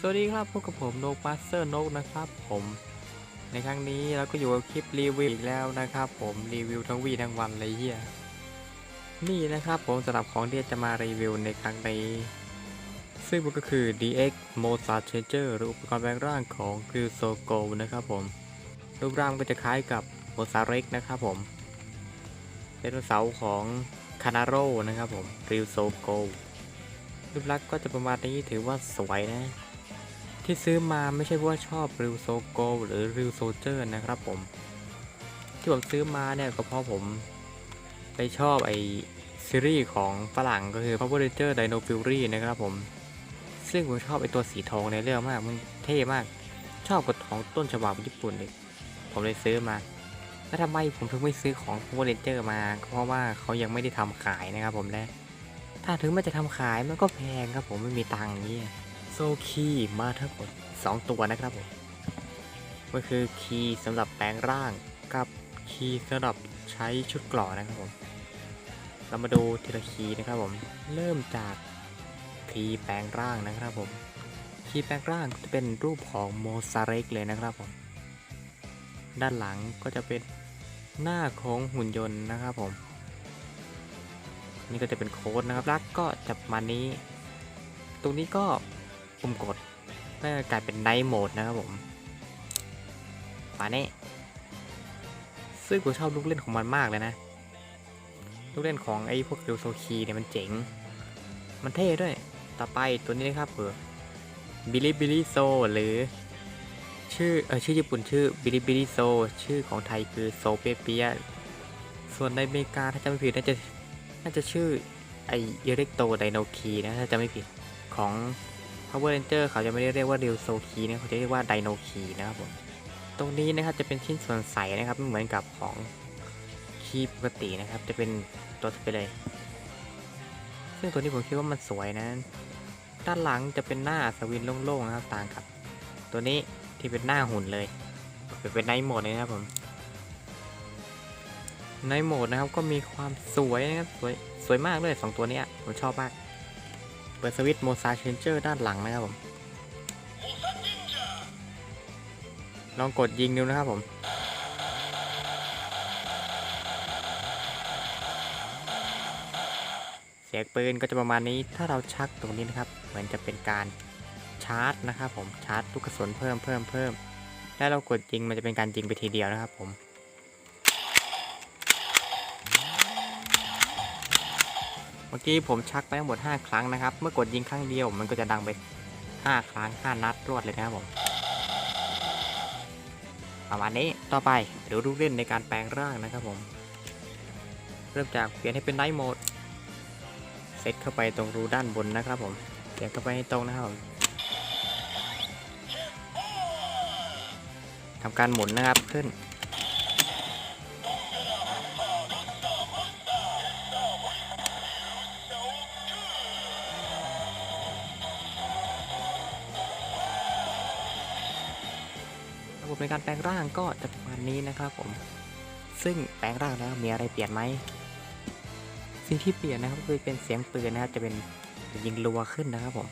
สวัสดีครับพบกับผมโนมาสเตอร์นกนะครับผมในครั้งนี้เราก็อยู่กับคลิปรีวิวอีกแล้วนะครับผมรีวิวทั้งวีทั้งวันเลยเฮียนี่นะครับผมสำหรับของที่จะมารีวิวในครั้งนี้ซึ่งมันก็คือ DX Mozart Changer หรืออุปกรณ์แปลงร่างของ g r i l s o g o นะครับผมรูปร่างก็จะคล้ายกับ m o z a r e x นะครับผม เป็นเสาของ c a n a r o นะครับผม g r i l s o g o รูปลักษณ์ก็จะประมาณนี้ถือว่าสวยนะ ที่ซื้อมาไม่ใช่เพราะว่าชอบริวโซโกหรือริวโซเจอร์นะครับผม ที่ผมซื้อมาเนี่ยก็เพราะผมไปชอบไอซีรีส์ของฝรั่งก็คือ Power Ranger Dino Fury นะครับผม ซึ่งผมชอบไอตัวสีทองในเรื่องมาก มันเท่มาก ชอบกับของต้นฉบับญี่ปุ่นเลย ผมเลยซื้อมา แล้วทำไมผมถึงไม่ซื้อของ Power Ranger มา เพราะว่าเขายังไม่ได้ทำขายนะครับผมและถ้าถึงมันจะทำขายมันก็แพงครับผมไม่มีตังค์อย่างนี้ โซคีมาทั้งหมด2ตัวนะครับผมก็คือคีย์สำหรับแปลงร่างกับคีย์สำหรับใช้ชุดเกราะนะครับผม เรามาดูทีละคีย์นะครับผม เริ่มจากคีย์แปลงร่างนะครับผม คีย์แปลงร่างจะเป็นรูปของโมซาเรกเลยนะครับผม ด้านหลังก็จะเป็นหน้าของหุ่นยนต์นะครับผม นี่ก็จะเป็นโค้ดนะครับลักก็จะประมานี้ ตรงนี้ก็ ปุ่มกดก็จะกลายเป็นไนท์โหมดนะครับผมมาเนี้ซึ่งผมชอบลูกเล่นของมันมากเลยนะ ลูกเล่นของไอ้พวกเรลโซคีเนี่ยมันเจ๋ง มันเท่ด้วย ต่อไปตัวนี้นะครับเออบิลิบิลิโซหรือชื่อเออชื่อญี่ปุ่นชื่อบิลิบิลิโซชื่อของไทยคือโซเปเปียส่วนในอเมริกาถ้าจำไม่ผิดน่าจะน่าจะชื่อไอเอเรกโตไดโนคีนะถ้าจะไม่ผิดของ Power Ranger เขาจะไม่ได้เรียกว่าเรลโซคีนะเขาจะเรียกว่าไดโนคีนะครับผมตรงนี้นะครับจะเป็นชิ้นส่วนใสนะครับไม่เหมือนกับของคีปกตินะครับ จะเป็นตัวไปเลย ซึ่งตัวนี้ผมคิดว่ามันสวยนะ ด้านหลังจะเป็นหน้าสวินโล่งๆนะครับต่างกับ ตัวนี้ที่เป็นหน้าหุ่นเลย เป็นไนท์โหมดเลยนะครับผมในโหมดนะครับก็มีความสวยนะครับสวยสวยมากเลยสองตัวนี้ผมชอบมาก เปิดสวิตช์โมซาเชนเจอร์ด้านหลังนะครับผม ลองกดยิงดูนะครับผม เสียงปืนก็จะประมาณนี้ ถ้าเราชักตรงนี้นะครับ เหมือนจะเป็นการชาร์จนะครับผม ชาร์จลูกกระสุนเพิ่มเพิ่มเพิ่ม แล้วเรากดยิงมันจะเป็นการยิงไปทีเดียวนะครับผม เมื่อกี้ผมชักไปทั้งหมด 5 ครั้งนะครับ เมื่อกดยิงครั้งเดียว มันก็จะดังไป 5 ครั้ง 5 นัดรวดเลยนะครับผม ประมาณนี้ต่อไปเดี๋ยวลูกเล่นในการแปลงร่างนะครับผม เริ่มจากเปลี่ยนให้เป็นไนท์โหมดเซตเข้าไปตรงรูด้านบนนะครับผมเปลี่ยนเข้าไปให้ตรงนะครับผมทำการหมุนนะครับขึ้น ระบบในการแปลงร่างก็จะประมาณนี้นะครับผม ซึ่งแปลงร่างแล้วมีอะไรเปลี่ยนไหมสิ่งที่เปลี่ยนนะครับคือเป็นเสียงปืนนะครับจะเป็นยิงรัวขึ้นนะครับผม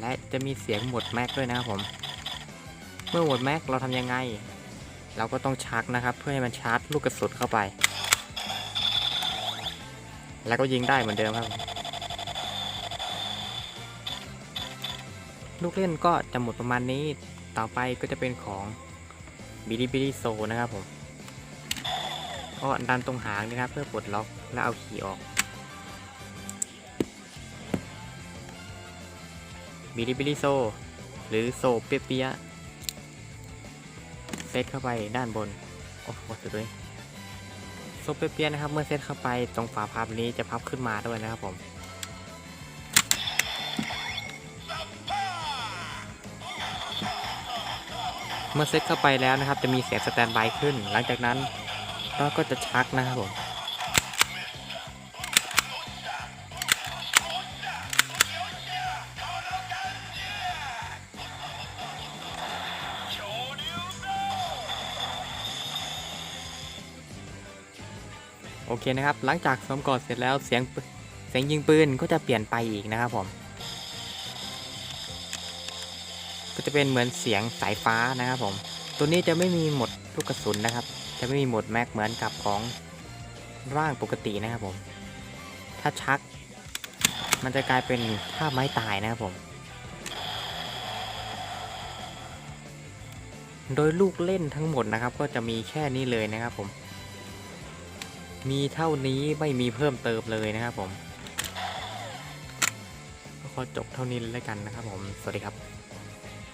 และจะมีเสียงหมดแม็กด้วยนะครับผม เมื่อหมดแม็กเราทำยังไง เราก็ต้องชักนะครับ เพื่อให้มันชาร์จลูกกระสุนเข้าไป แล้วก็ยิงได้เหมือนเดิมครับ ลูกเล่นก็จะหมดประมาณนี้ต่อไปก็จะเป็นของบิลิบิลิโซนะครับผมก็ดันตรงหางนะครับเพื่อปลดล็อกแล้วเอาขี่ออกบิลิบิลิโซ หรือโซเปียะๆเซตเข้าไปด้านบน โอ้โหสุดเลยโซเปียะๆนะครับ เมื่อเซตเข้าไปตรงฝาพับนี้จะพับขึ้นมาด้วยนะครับผม เมื่อเซตเข้าไปแล้วนะครับ จะมีเสียงสแตนบายขึ้น หลังจากนั้นเราก็จะชักนะครับผมโอเคนะครับ หลังจากสวมกอดเสร็จแล้วเสียงเสียงยิงปืนก็จะเปลี่ยนไปอีกนะครับผม ก็จะเป็นเหมือนเสียงสายฟ้านะครับผม ตัวนี้จะไม่มีหมดลูกกระสุนนะครับ จะไม่มีหมดแม็กเหมือนกับของร่างปกตินะครับผม ถ้าชัก มันจะกลายเป็นท่าไม้ตายนะครับผม โดยลูกเล่นทั้งหมดนะครับ ก็จะมีแค่นี้เลยนะครับผม มีเท่านี้ไม่มีเพิ่มเติมเลยนะครับผมก็ขอจบเท่านี้แล้วกันนะครับผม สวัสดีครับ